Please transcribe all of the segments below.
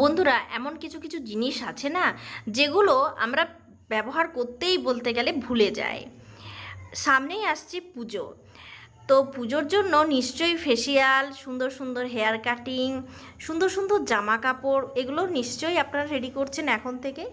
বন্ধুরা, এমন কিছু কিছু জিনিস আছে না, যেগুলো আমরা ব্যবহার করতেই বলতে গেলে ভুলে যাই। সামনেই আসছে পুজো। তো পুজোর জন্য নিশ্চয়ই ফেসিয়াল সুন্দর সুন্দর হেয়ার কাটিং সুন্দর সুন্দর জামা কাপড়, এগুলো নিশ্চয়ই আপনারা রেডি করছেন এখন থেকে।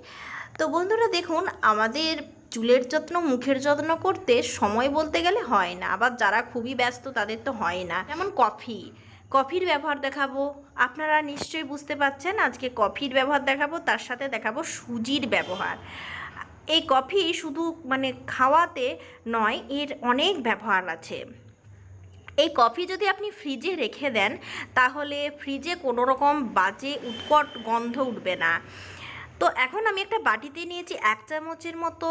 তো বন্ধুরা, দেখুন, আমাদের চুলের যত্ন, মুখের যত্ন করতে সময় বলতে গেলে হয় না। আবার যারা খুবই ব্যস্ত, তাদের তো হয় না। যেমন কফি কফির ব্যবহার দেখাবো। আপনারা নিশ্চয়ই বুঝতে পারছেন আজকে কফির ব্যবহার দেখাবো, তার সাথে দেখাবো সুজির ব্যবহার। এই কফি শুধু মানে খাওয়াতে নয়, এর অনেক ব্যবহার আছে। এই কফি যদি আপনি ফ্রিজে রেখে দেন, তাহলে ফ্রিজে কোনো রকম বাজে উৎকট গন্ধ উঠবে না। তো এখন আমি একটা বাটিতে নিয়েছি এক চামচের মতো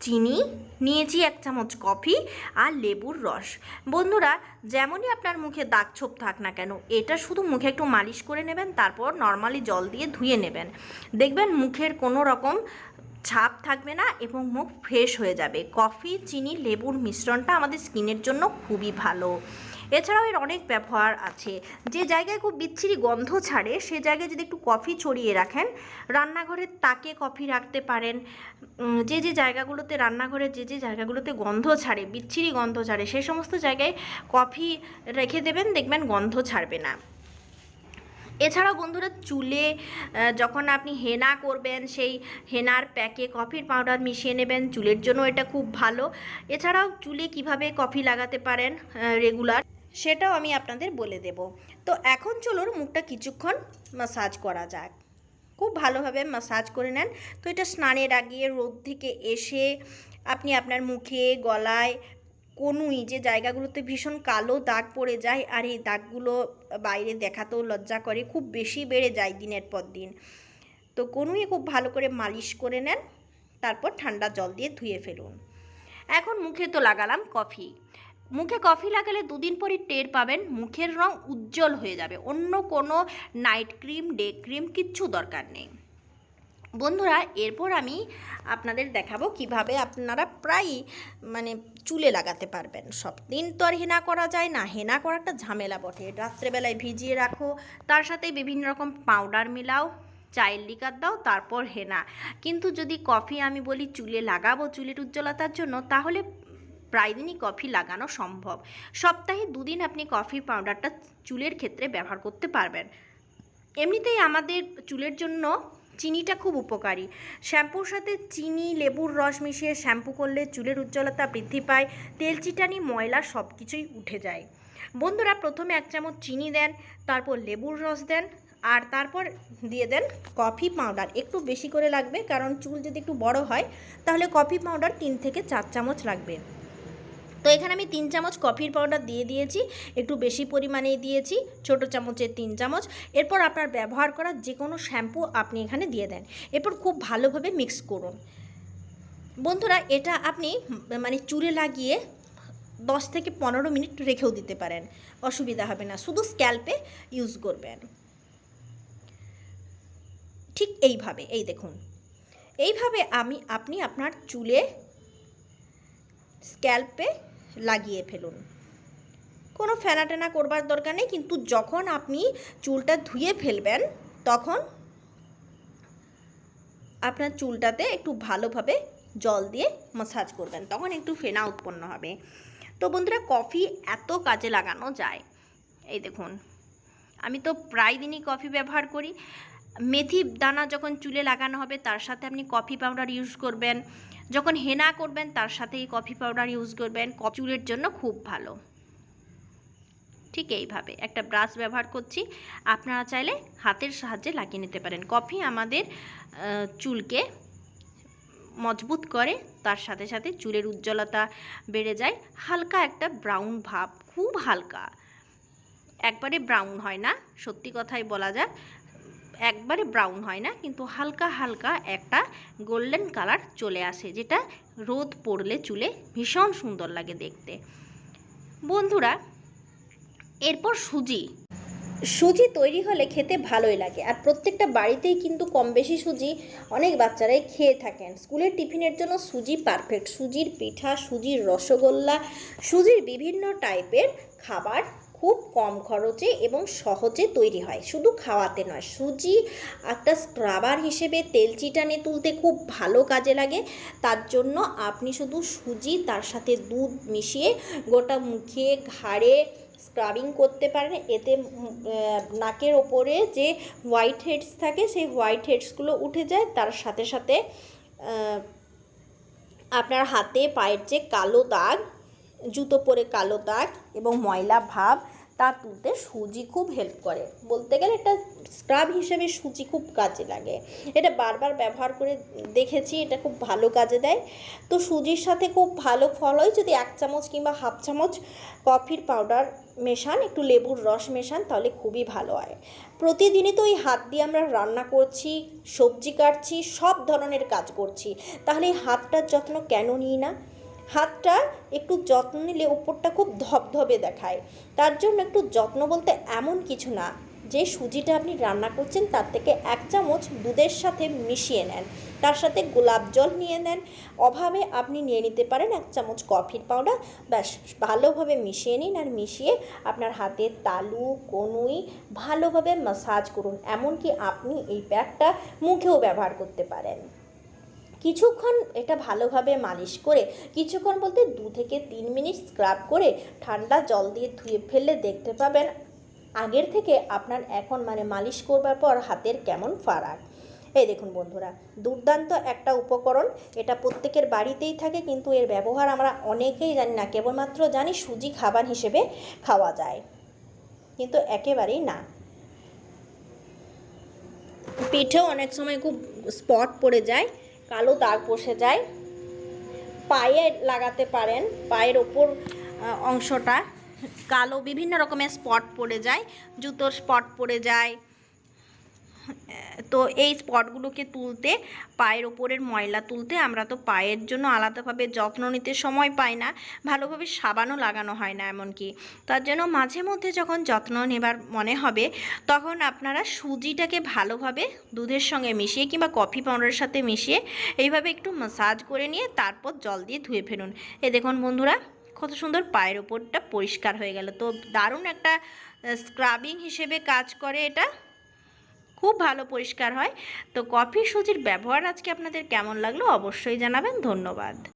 চিনি, নিয়েছি এক চামচ কফি আর লেবুর রস। বন্ধুরা, যেমনই আপনার মুখে দাগ ছোপ থাক না কেন, এটা শুধু মুখে একটু মালিশ করে নেবেন, তারপর নর্মালি জল দিয়ে ধুয়ে নেবেন। দেখবেন মুখের কোনো রকম ছাপ থাকবে না এবং মুখ ফ্রেশ হয়ে যাবে। কফি, চিনি, লেবুর মিশ্রণটা আমাদের স্কিনের জন্য খুবই ভালো। এছাড়াও এর অনেক ব্যবহার আছে। যে জায়গায় খুব বিচ্ছিরি গন্ধ ছাড়ে, সে জায়গায় যদি একটু কফি ছড়িয়ে রাখেন রান্নাঘরের তাকে কফি রাখতে পারেন। যে যে জায়গাগুলোতে রান্নাঘরে যে যে জায়গাগুলোতে গন্ধ ছাড়ে, বিচ্ছিরি গন্ধ ছাড়ে সেই সমস্ত জায়গায় কফি রেখে দেবেন, দেখবেন গন্ধ ছাড়বে না। এছাড়াও বন্ধুরা, চুলে যখন আপনি হেনা করবেন, সেই হেনার প্যাকে কফির পাউডার মিশিয়ে নেবেন, চুলের জন্য এটা খুব ভালো। এছাড়াও চুলে কীভাবে কফি লাগাতে পারেন রেগুলার সেটাও আমি আপনাদের বলে দেব। তো এখন চলুন মুখটা কিছুক্ষণ মাসাজ করা যাক। খুব ভালোভাবে মাসাজ করে নেন। তো এটা স্নানের আগে, রোদ থেকে এসে আপনি আপনার মুখে, গলায় কনুই যে জায়গাগুলোতে ভীষণ কালো দাগ পড়ে যায় আর এই দাগগুলো বাইরে দেখাতেও লজ্জা করে, খুব বেশি বেড়ে যায় দিনের পর দিন। তো কনুই খুব ভালো করে মালিশ করে নেন, তারপর ঠান্ডা জল দিয়ে ধুয়ে ফেলুন। এখন মুখে তো লাগালাম কফি। মুখে কফি লাগালে দুদিন পরই টের পাবেন, মুখের রং উজ্জ্বল হয়ে যাবে। অন্য কোনো নাইট ক্রিম ডে ক্রিম কিচ্ছু দরকার নেই। বন্ধুরা, এরপর আমি আপনাদের দেখাবো কীভাবে আপনারা প্রায়ই মানে চুলে লাগাতে পারবেন। সব দিন তো আর হেনা করা যায় না, হেনা করা একটা ঝামেলা বটে। রাত্রেবেলায় ভিজিয়ে রাখো, তার সাথে বিভিন্ন রকম পাউডার মিলাও, চায়ের লিকার দাও, তারপর হেনা। কিন্তু যদি কফি আমি বলি চুলে লাগাবো, চুলের উজ্জ্বলতার জন্য, তাহলে প্রায় দিনই কফি লাগানো সম্ভব। সপ্তাহে দুদিন আপনি কফি পাউডারটা চুলের ক্ষেত্রে ব্যবহার করতে পারবেন। এমনিতেই আমাদের চুলের জন্য চিনিটা খুব উপকারী। শ্যাম্পুর সাথে চিনি, লেবুর রস মিশিয়ে শ্যাম্পু করলে চুলের উজ্জ্বলতা বৃদ্ধি পায়, তেল চিটানি, ময়লা সব কিছুই উঠে যায়। বন্ধুরা, প্রথমে এক চামচ চিনি দেন, তারপর লেবুর রস দেন, আর তারপর দিয়ে দেন কফি পাউডার। একটু বেশি করে লাগবে, কারণ চুল যদি একটু বড় হয়, তাহলে কফি পাউডার তিন থেকে চার চামচ লাগবে। তো এখানে আমি তিন চামচ কফির পাউডার দিয়ে দিয়েছি, একটু বেশি পরিমাণে দিয়েছি, ছোট চামচের তিন চামচ। এরপর আপনার ব্যবহার করা যে কোনো শ্যাম্পু আপনি এখানে দিয়ে দেন। এরপর খুব ভালোভাবে মিক্স করুন। বন্ধুরা, এটা আপনি মানে চুলে লাগিয়ে দশ থেকে পনেরো মিনিট রেখেও দিতে পারেন। অসুবিধা হবে না, শুধু স্ক্যাল্পে ইউজ করবেন। ঠিক এইভাবে, এই দেখুন। এইভাবে আমি, আপনি আপনার চুলে স্ক্যাল্পে লাগিয়ে ফেলুন। কোনো ফেনা টেনা করবার দরকার নেই, কিন্তু যখন আপনি চুলটা ধুয়ে ফেলবেন, তখন আপনার চুলটাতে একটু ভালোভাবে জল দিয়ে মাসাজ করবেন, তখন একটু ফেনা উৎপন্ন হবে। তো বন্ধুরা, কফি এত কাজে লাগানো যায়। এই দেখুন, আমি তো প্রায় দিনই কফি ব্যবহার করি। মেথি দানা যখন চুলে লাগানো হবে, তার সাথে আপনি কফি পাউডার ইউজ করবেন। যখন হেনা করবেন, তার সাথে এই কফি পাউডার ইউজ করবেন চুলের জন্য খুব ভালো। ঠিক এইভাবে একটা ব্রাশ ব্যবহার করছি। আপনারা চাইলে হাতের সাহায্যে লাগিয়ে নিতে পারেন। কফি আমাদের চুলকে মজবুত করে, তার সাথে সাথে চুলের উজ্জ্বলতা বেড়ে যায়। হালকা একটা ব্রাউন ভাব, খুব হালকা। একবারে ব্রাউন হয় না, সত্যি কথাই বলা যাক। একবারে ব্রাউন হয় না, কিন্তু হালকা হালকা একটা গোল্ডেন কালার চলে আসে, যেটা রোদ পড়লে চুলে ভীষণ সুন্দর লাগে দেখতে। বন্ধুরা, এরপর সুজি। সুজি তৈরি হলে খেতে ভালোই লাগে, আর প্রত্যেকটা বাড়িতেই কিন্তু কম বেশি সুজি অনেক বাচ্চারাই খেয়ে থাকেন। স্কুলের টিফিনের জন্য সুজি পারফেক্ট সুজির পিঠা, সুজির রসগোল্লা, সুজির বিভিন্ন টাইপের খাবার খুব কম খরচে এবং সহজে তৈরি হয়। শুধু খাওয়াতে নয়, সুজি, একটা স্ক্রাবার হিসেবে তেল চিটানে তুলতে খুব ভালো কাজে লাগে। তার জন্য আপনি শুধু সুজি, তার সাথে দুধ মিশিয়ে গোটা মুখে ঘাড়ে স্ক্রাবিং করতে পারেন। এতে নাকের ওপরে যে হোয়াইট হেডস থাকে, সেই হোয়াইট হেডসগুলো উঠে যায়। তার সাথে সাথে আপনার হাতে পায়ের যে কালো দাগ জুতো পরে কালো দাগ এবং ময়লা ভাব, তা তুলতে সুজি খুব হেল্প করে। বলতে গেলে এটা স্ক্রাব হিসেবে সুজি খুব কাজে লাগে। এটা বারবার ব্যবহার করে দেখেছি, এটা খুব ভালো কাজে দেয়। তো সুজির সাথে খুব ভালো ফল হয়, যদি এক চামচ কিংবা হাফ চামচ কফির পাউডার মেশান, একটু লেবুর রস মেশান, তাহলে খুবই ভালো হয়। প্রতিদিনই তো ওই হাত দিয়ে আমরা রান্না করছি, সবজি কাটছি, সব ধরনের কাজ করছি। তাহলে এই হাতটার যত্ন কেন নিই না? হাতটা একটু যত্ন নিলে উপরটা খুব ধবধবে দেখায়। তার জন্য একটু যত্ন বলতে এমন কিছু না। যে সুজিটা আপনি রান্না করছেন, তার থেকে এক চামচ দুধের সাথে মিশিয়ে নেন। তার সাথে গোলাপ জল নিয়ে নেন। অভাবে আপনি নিয়ে নিতে পারেন এক চামচ কফির পাউডার। ব্যাস, ভালোভাবে মিশিয়ে নিন আর মিশিয়ে আপনার হাতের তালু, কনুই ভালোভাবে মাসাজ করুন। এমনকি আপনি এই প্যাকটা মুখেও ব্যবহার করতে পারেন। কিছুক্ষণ এটা ভালোভাবে মালিশ করে কিছুক্ষণ বলতে দু থেকে তিন মিনিট স্ক্রাব করে ঠান্ডা জল দিয়ে ধুয়ে ফেললে দেখতে পাবেন আগের থেকে আপনার এখন মানে মালিশ করবার পর হাতের কেমন ফারাক। এই দেখুন বন্ধুরা, দুর্দান্ত একটা উপকরণ। এটা প্রত্যেকের বাড়িতেই থাকে, কিন্তু এর ব্যবহার আমরা অনেকেই জানি না, কেবলমাত্র জানি সুজি খাবার হিসেবে খাওয়া যায়। কিন্তু একেবারেই না। পিঠেও অনেক সময় খুব স্পট পড়ে যায়। কালো দাগ বসে যায়। পায়ে লাগাতে পারেন, পায়ের ওপর অংশটা। কালো বিভিন্ন রকমের স্পট পড়ে যায়, জুতোর স্পট পড়ে যায়। তো এই স্পটগুলোকে তুলতে, পায়ের ওপরের ময়লা তুলতে আমরা তো পায়ের জন্য আলাদাভাবে যত্ন নিতে সময় পাই না, ভালোভাবে সাবানও লাগানো হয় না এমনকি। তার জন্য মাঝে মধ্যে যখন যত্ন নেবার মনে হবে, তখন আপনারা সুজিটাকে ভালোভাবে দুধের সঙ্গে মিশিয়ে কিংবা কফি পাউডারের সাথে মিশিয়ে এইভাবে একটু মাসাজ করে নিয়ে তারপর জল দিয়ে ধুয়ে ফেলুন। এ দেখুন বন্ধুরা, কত সুন্দর পায়ের ওপরটা পরিষ্কার হয়ে গেল। তো দারুণ একটা স্ক্রাবিং হিসেবে কাজ করে এটা। খুব ভালো পরিষ্কার হয়। তো কফি সুজির ব্যবহার আজকে আপনাদের কেমন লাগল অবশ্যই জানাবেন। ধন্যবাদ।